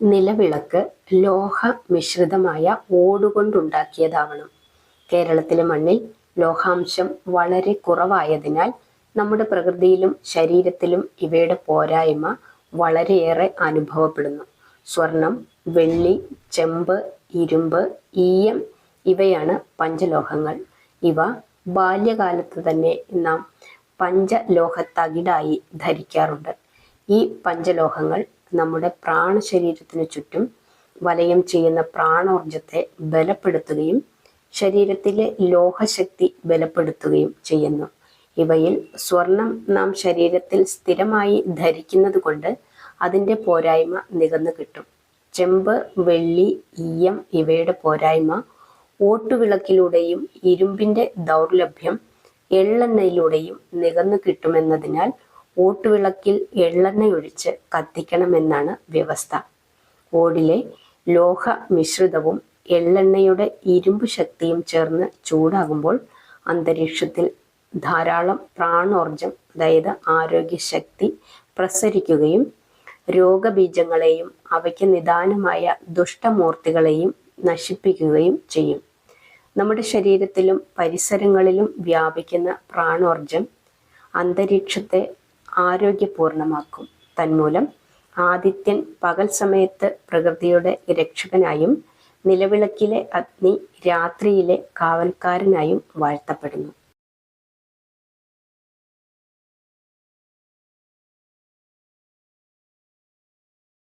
നിലവിളക്ക് ലോഹ മിശ്രിതമായ ഓടുകൊണ്ടുണ്ടാക്കിയതാവണം. കേരളത്തിലെ മണ്ണിൽ ലോഹാംശം വളരെ കുറവായതിനാൽ നമ്മുടെ പ്രകൃതിയിലും ശരീരത്തിലും ഇവയുടെ പോരായ്മ വളരെയേറെ അനുഭവപ്പെടുന്നു. സ്വർണം വെള്ളി ചെമ്പ് ഇരുമ്പ് ഈയം ഇവയാണ് പഞ്ചലോഹങ്ങൾ. ഇവ ബാല്യകാലത്ത് തന്നെ നാം പഞ്ചലോഹത്തകിടായി ധരിക്കാറുണ്ട്. ഈ പഞ്ചലോഹങ്ങൾ നമ്മുടെ പ്രാണശരീരത്തിനു ചുറ്റും വലയം ചെയ്യുന്ന പ്രാണോർജത്തെ ബലപ്പെടുത്തുകയും ശരീരത്തിലെ ലോഹശക്തി ബലപ്പെടുത്തുകയും ചെയ്യുന്നു. ഇവയിൽ സ്വർണം നാം ശരീരത്തിൽ സ്ഥിരമായി ധരിക്കുന്നത് കൊണ്ട് അതിന്റെ പോരായ്മ നികന്നു കിട്ടും. ചെമ്പ് വെള്ളി ഈയം ഇവയുടെ പോരായ്മ ഓട്ടുവിളക്കിലൂടെയും ഇരുമ്പിന്റെ ദൗർലഭ്യം എള്ളെണ്ണയിലൂടെയും നികന്നു കിട്ടുമെന്നതിനാൽ ഓട്ടുവിളക്കിൽ എള്ളെണ്ണയൊഴിച്ച് കത്തിക്കണമെന്നാണ് വ്യവസ്ഥ. ഓടിലെ ലോഹ മിശ്രിതവും എള്ളെണ്ണയുടെ ഇരുമ്പ് ശക്തിയും ചേർന്ന് ചൂടാകുമ്പോൾ അന്തരീക്ഷത്തിൽ ധാരാളം പ്രാണോർജം അതായത് ആരോഗ്യശക്തി പ്രസരിക്കുകയും രോഗബീജങ്ങളെയും അവയ്ക്ക് നിദാനമായ ദുഷ്ടമൂർത്തികളെയും നശിപ്പിക്കുകയും ചെയ്യും. നമ്മുടെ ശരീരത്തിലും പരിസരങ്ങളിലും വ്യാപിക്കുന്ന പ്രാണോർജം അന്തരീക്ഷത്തെ ആരോഗ്യപൂർണമാക്കും. തന്മൂലം ആദിത്യൻ പകൽ സമയത്ത് പ്രകൃതിയുടെ രക്ഷകനായും നിലവിളക്കിലെ അഗ്നി രാത്രിയിലെ കാവൽക്കാരനായും വാഴ്ത്തപ്പെടുന്നു.